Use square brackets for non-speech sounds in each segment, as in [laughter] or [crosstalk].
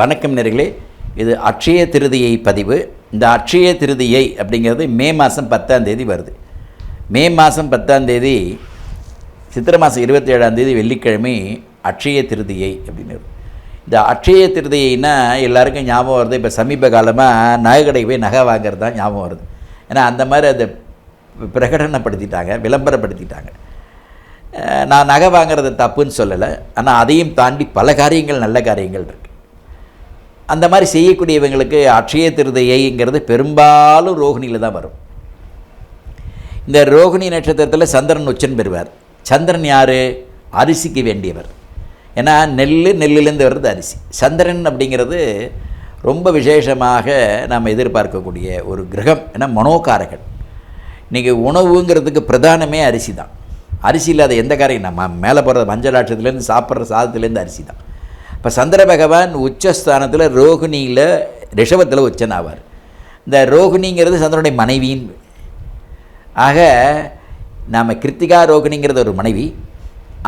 வணக்கம் நேர்களே இது அட்சய திருதியை பதிவு. இந்த அட்சய திருதியை அப்படிங்கிறது மே மாதம் பத்தாம் தேதி வருது. மே மாதம் பத்தாம் தேதி சித்திரை மாதம் இருபத்தி ஏழாம் தேதி வெள்ளிக்கிழமை அட்சய திருதியை அப்படின்னு இந்த அட்சய திருதியைன்னா எல்லாருக்கும் ஞாபகம் வருது. இப்போ சமீப காலமாக நகை போய் நகை வாங்குறது தான் ஞாபகம் வருது. ஏன்னா அந்த மாதிரி அதை பிரகடனப்படுத்திட்டாங்க விளம்பரப்படுத்திட்டாங்க. நான் நகை வாங்குறது தப்புன்னு சொல்லலை. ஆனால் அதையும் தாண்டி பல காரியங்கள் நல்ல காரியங்கள் இருக்குது அந்த மாதிரி செய்யக்கூடியவங்களுக்கு அட்சய திருதையைங்கிறது பெரும்பாலும் ரோகிணியில் தான் வரும். இந்த ரோகிணி நட்சத்திரத்தில் சந்திரன் உச்சன் பெறுவார். சந்திரன் யார்? அரிசிக்கு வேண்டியவர். ஏன்னா நெல் நெல்லுலேருந்து வர்றது அரிசி. சந்திரன் அப்படிங்கிறது ரொம்ப விசேஷமாக நாம் எதிர்பார்க்கக்கூடிய ஒரு கிரகம் ஏன்னா மனோகாரகன். இன்றைக்கி உணவுங்கிறதுக்கு பிரதானமே அரிசி தான் அரிசி இல்லாத எந்த காரியம் நம்ம மேலே போகிறது மஞ்சள் ஆட்சத்துலேருந்து சாப்பிட்ற சாதத்துலேருந்து அரிசி தான் இப்போ சந்திர பகவான் உச்சஸ்தானத்தில் ரோகிணியில் ரிஷபத்தில் உச்சன் ஆவார் இந்த ரோகிணிங்கிறது சந்திரனுடைய மனைவியின் ஆக நாம் கிருத்திகா ரோகிணிங்கிறது ஒரு மனைவி.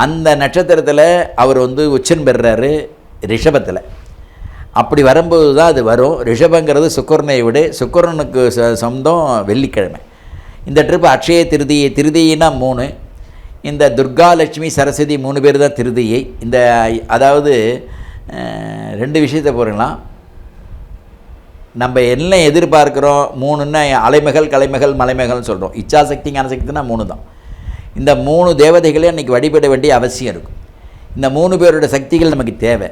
அந்த நட்சத்திரத்தில் அவர் வந்து உச்சன் பெறுறாரு ரிஷபத்தில். அப்படி வரும்போது தான் அது வரும். ரிஷபங்கிறது சுக்கரனை விட சுக்கரனுக்கு சொந்தம் வெள்ளிக்கிழமை. இந்த ட்ரிப் அக்ஷய திருதியை திருதியினா மூணு. இந்த துர்கா லட்சுமி சரஸ்வதி மூணு பேர் தான் திருதியை. இந்த அதாவது ரெண்டு விஷயத்தை போகிறலாம் நம்ம என்ன எதிர்பார்க்குறோம்? மூணுன்னா அலைமகள் கலைமகள் மலைமகள்னு சொல்கிறோம் இச்சாசக்தி ஞானசக்தினா மூணு தான் இந்த மூணு தேவதைகளே அன்றைக்கி வழிபட வேண்டிய அவசியம் இருக்கும். இந்த மூணு பேரோட சக்திகள் நமக்கு தேவை.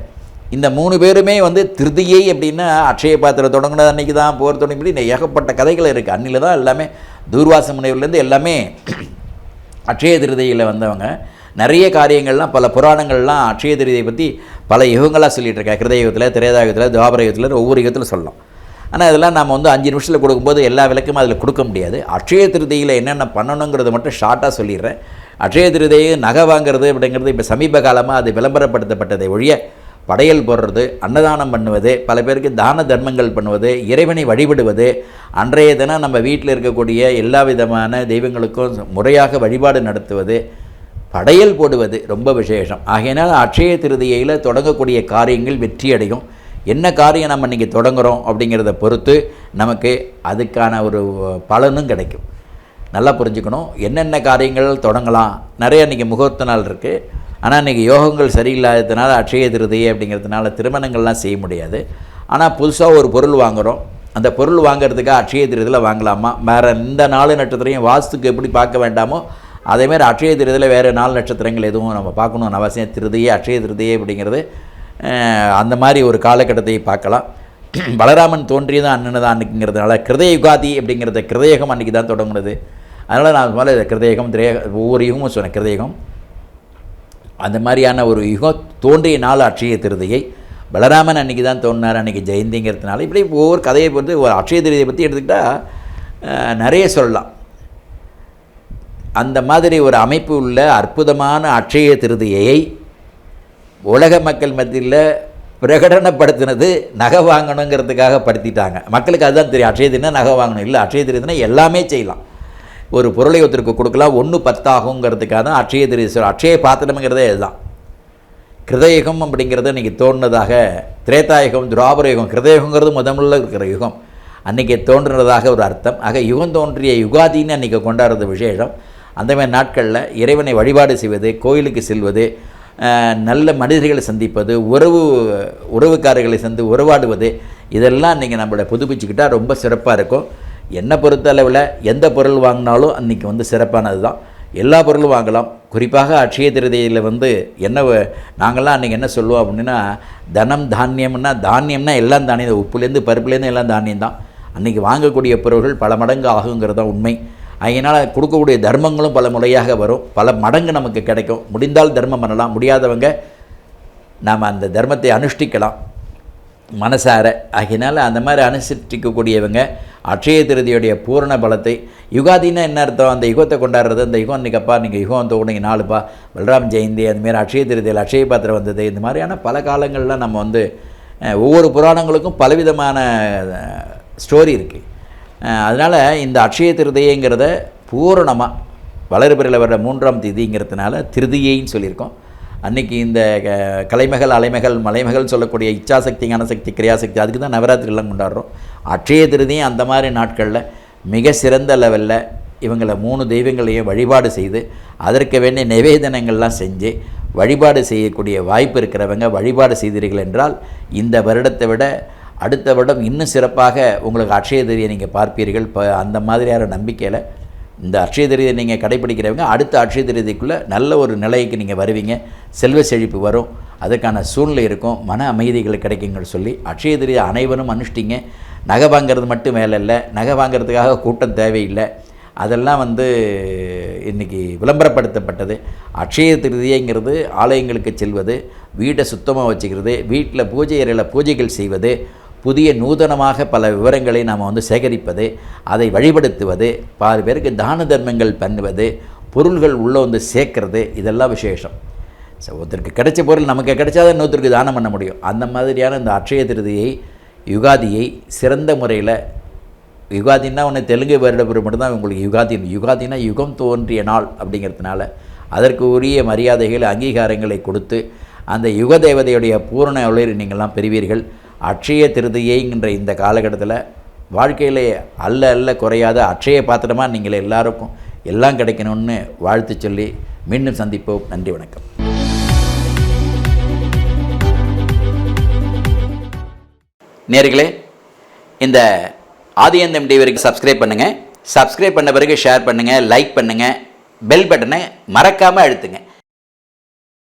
இந்த மூணு பேருமே வந்து திருதியை அப்படின்னா அக்ஷய பாத்திரம் தொடங்கினது அன்றைக்கி தான் போர் தொடங்கி இந்த ஏகப்பட்ட கதைகள் இருக்குது அன்னில தான் எல்லாமே தூர்வாச முனைவர்லேருந்து எல்லாமே அட்சய திருதியில் வந்தவங்க. நிறைய காரியங்கள்லாம் பல புராணங்கள்லாம் அட்சய திருதியை பற்றி பல யுகங்களாக சொல்லிட்டு இருக்கேன் கிருத யுகத்தில் திரேதா யுகத்தில் துவாபர யுகத்தில் ஒவ்வொரு யுகத்தில் சொல்லலாம் ஆனால் இதெல்லாம் நம்ம வந்து அஞ்சு நிமிஷத்தில் கொடுக்கும்போது எல்லா விளக்கமும் அதில் கொடுக்க முடியாது. அட்சய திருதியில் என்னென்ன பண்ணணுங்கிறத மட்டும் ஷார்ட்டாக சொல்லிடுறேன். அட்சய திருதையை நகை வாங்குறது அப்படிங்கிறது இப்போ சமீப காலமாக அது விளம்பரப்படுத்தப்பட்டதை ஒழிய படையல் போடுறது அன்னதானம் பண்ணுவது பல பேருக்கு தான தர்மங்கள் பண்ணுவது இறைவனை வழிபடுவது அன்றைய தினம் நம்ம வீட்டில் இருக்கக்கூடிய எல்லா விதமான தெய்வங்களுக்கும் முறையாக வழிபாடு நடத்துவது படையல் போடுவது ரொம்ப விசேஷம். ஆகையினால் அட்சய திருதியையில் தொடங்கக்கூடிய காரியங்கள் வெற்றியடையும். என்ன காரியம் நம்ம இன்றைக்கி தொடங்குறோம் அப்படிங்கிறத பொறுத்து நமக்கு அதுக்கான ஒரு பலனும் கிடைக்கும். நல்லா புரிஞ்சுக்கணும். என்னென்ன காரியங்கள் தொடங்கலாம்? நிறைய இன்றைக்கி முகூர்த்த நாள் இருக்குது ஆனால் இன்றைக்கி யோகங்கள் சரியில்லாததுனால அட்சய திருதி அப்படிங்கிறதுனால திருமணங்கள்லாம் செய்ய முடியாது. ஆனால் புதுசாக ஒரு பொருள் வாங்குகிறோம் அந்த பொருள் வாங்குறதுக்காக அட்சய திருதியில் வாங்கலாமா? வேறு எந்த நாலு நட்சத்திரையும் வாஸ்துக்கு எப்படி பார்க்க வேண்டாமோ அதேமாதிரி அட்சய திருதியில் வேறு நாலு நட்சத்திரங்கள் எதுவும் நம்ம பார்க்கணும்னு அவசியம் திருதியே அட்சய திருதியே அப்படிங்கிறது அந்த மாதிரி ஒரு காலகட்டத்தை பார்க்கலாம். [clears throat] பலராமன் தோன்றியதான் அண்ணன் தான் அன்னைக்குங்கிறதுனால கிருதய யுகாதி அப்படிங்கிறத கிருதயகம் அன்றைக்கி தான் தொடங்குனது. அதனால் நான் முதல்ல கிருதயகம் திரேக ஒவ்வொரு யுகமும் சொன்னேன் கிருதயகம். அந்த மாதிரியான ஒரு யுகம் தோன்றிய நாள் அட்சய திருதியை பலராமன் அன்றைக்கி தான் தோன்றினார் அன்றைக்கி ஜெயந்திங்கிறதுனால. இப்படி ஒவ்வொரு கதையை பொறுத்து ஒரு அட்சய திருதியை பற்றி எடுத்துக்கிட்டால் நிறைய சொல்லலாம். அந்த மாதிரி ஒரு அமைப்பு உள்ள அற்புதமான அட்சய திருதியை உலக மக்கள் மத்தியில் பிரகடனப்படுத்தினது நகை வாங்கணுங்கிறதுக்காக படுத்திட்டாங்க. மக்களுக்கு அதுதான் தெரியும். அட்சய திருதினா நகை வாங்கணும். இல்லை அட்சய திருதினா எல்லாமே செய்யலாம். ஒரு பொருளை ஒருத்தருக்கு கொடுக்கலாம் ஒன்று பத்தாகுங்கிறதுக்காக தான் அட்சய திருதி அட்சய பாத்திரம்ங்கிறதே இதுதான். கிருதயுகம் அப்படிங்கிறத இன்றைக்கி தோன்றினதாக திரேதாயுகம் துராபரயுகம் கிருதயுகங்கிறது முதமுள்ள இருக்கிற யுகம். அன்றைக்கி தோன்றினதாக ஒரு அர்த்தம். ஆக யுகம் தோன்றிய யுகாதின்னு அன்றைக்கி கொண்டாடுறது விசேஷம். அந்த மாதிரி நாட்களில் இறைவனை வழிபாடு செய்வது கோயிலுக்கு செல்வது நல்ல மனிதர்களை சந்திப்பது உறவு உறவுக்காரர்களை சந்து உறவாடுவது இதெல்லாம் இன்றைக்கி நம்மளை புதுப்பிச்சுக்கிட்டால் ரொம்ப சிறப்பாக இருக்கும். என்னை பொறுத்த அளவில் எந்த பொருள் வாங்கினாலும் அன்றைக்கி வந்து சிறப்பானது தான் எல்லா பொருளும் வாங்கலாம். குறிப்பாக அட்சய திருதியில் வந்து என்ன வ- நாங்கள்லாம் அன்றைக்கி என்ன சொல்லுவோம் அப்படின்னா தனம் தானியம்னா தானியம்னா எல்லாம் தானியம் உப்புலேருந்து பருப்புலேருந்து எல்லாம் தானியம் தான். அன்றைக்கி வாங்கக்கூடிய பொருள்கள் பல மடங்கு ஆகுங்கிறது தான் உண்மை. அதனால் கொடுக்கக்கூடிய தர்மங்களும் பல முறையாக வரும். பல மடங்கு நமக்கு கிடைக்கும். முடிந்தால் தர்மம் பண்ணலாம். முடியாதவங்க நாம் அந்த தர்மத்தை அனுஷ்டிக்கலாம். மனசார. ஆகையினால அந்த மாதிரி அனுசரிக்கக்கூடியவங்க அட்சய திருதியுடைய பூரண பலத்தை. யுகாதின்னா என்ன அர்த்தம்? அந்த யுகத்தை கொண்டாடுறது. அந்த யுகம் இன்றைக்கப்பா நீங்கள் யுகம் தோணுங்க நாலுப்பா பலராம் ஜெயந்தி அந்தமாரி அட்சய திருதியில் அக்ஷய பாத்திரம் வந்தது. இந்த மாதிரியான பல காலங்களில் நம்ம வந்து ஒவ்வொரு புராணங்களுக்கும் பலவிதமான ஸ்டோரி இருக்குது அதனால் இந்த அட்சய திருதையங்கிறத பூரணமாக வளர்பிறையில் வர்ற மூன்றாம் தேதிங்கிறதுனால திருதியைன்னு சொல்லியிருக்கோம். அன்னைக்கு இந்த க- கலைமகள் அலைமகள் மலைமகள் சொல்லக்கூடிய இச்சாசக்தி ஞானசக்தி கிரியாசக்தி அதுக்கு தான் நவராத்திரிலாம் கொண்டாடுறோம். அட்சய திருதியும் அந்த மாதிரி நாட்களில் மிக சிறந்த லெவலில் இவங்களை மூணு தெய்வங்களையும் வழிபாடு செய்து அதற்கு வேண்டிய நிவேதனங்கள்லாம் செஞ்சு வழிபாடு செய்யக்கூடிய வாய்ப்பு இருக்கிறவங்க வழிபாடு செய்தீர்கள் என்றால் இந்த வருடத்தை விட அடுத்த வருடம் இன்னும் சிறப்பாக உங்களுக்கு அட்சய திரியை நீங்கள் பார்ப்பீர்கள். இப்போ அந்த மாதிரியான நம்பிக்கையில் இந்த அட்சய திரியை நீங்கள் கடைப்பிடிக்கிறவங்க அடுத்த அக்ஷய திருதிக்குள்ளே நல்ல ஒரு நிலைக்கு நீங்கள் வருவீங்க. செல்வ செழிப்பு வரும். அதுக்கான சூழ்நிலை இருக்கும். மன அமைதிகள் கிடைக்குங்கன்னு சொல்லி அட்சய திருதியை அனைவரும் அனுஷ்டிங்க. நகை வாங்கிறது மட்டும் வேலை இல்லை. நகை வாங்குறதுக்காக கூட்டம் தேவையில்லை. அதெல்லாம் வந்து இன்றைக்கி விளம்பரப்படுத்தப்பட்டது. அட்சய திருதியைங்கிறது ஆலயங்களுக்கு செல்வது வீட்டை சுத்தமாக வச்சுக்கிறது வீட்டில் பூஜை அறையில் பூஜைகள் செய்வது புதிய நூதனமாக பல விவரங்களை நாம் வந்து சேகரிப்பது அதை வழிபடுத்துவது பாதி பேருக்கு தான தர்மங்கள் பண்ணுவது பொருள்கள் உள்ளே வந்து சேர்க்கறது இதெல்லாம் விசேஷம். ஸோ ஒருத்தருக்கு கிடைச்ச பொருள் நமக்கு கிடைச்சாதான் இன்னொருத்தருக்கு தானம் பண்ண முடியும். அந்த மாதிரியான இந்த அட்சய திருதியை யுகாதியை சிறந்த முறையில் யுகாதின்னா ஒன்று தெலுங்கு வருடப்பிறகு மட்டும்தான் உங்களுக்கு யுகாதி யுகாதினா யுகம் தோன்றிய நாள் அப்படிங்கிறதுனால அதற்கு உரிய மரியாதைகள் அங்கீகாரங்களை கொடுத்து அந்த யுக தேவதையுடைய பூரண ஒளிர் நீங்கள்லாம் பெறுவீர்கள். அட்சய திருதியைங்கிற இந்த காலகட்டத்தில் வாழ்க்கையிலே அல்ல அல்ல குறையாத அட்சய பாத்திரமாக நீங்கள் எல்லாருக்கும் எல்லாம் கிடைக்கணும்னு வாழ்த்து சொல்லி மீண்டும் சந்திப்போம். நன்றி வணக்கம். நேர்களே இந்த ஆதியந்தம் டிவிக்கு சப்ஸ்கிரைப் பண்ணுங்கள் சப்ஸ்கிரைப் பண்ண பிறகு ஷேர் பண்ணுங்கள் லைக் பண்ணுங்கள் பெல் பட்டனை மறக்காமல் அழுத்துங்க.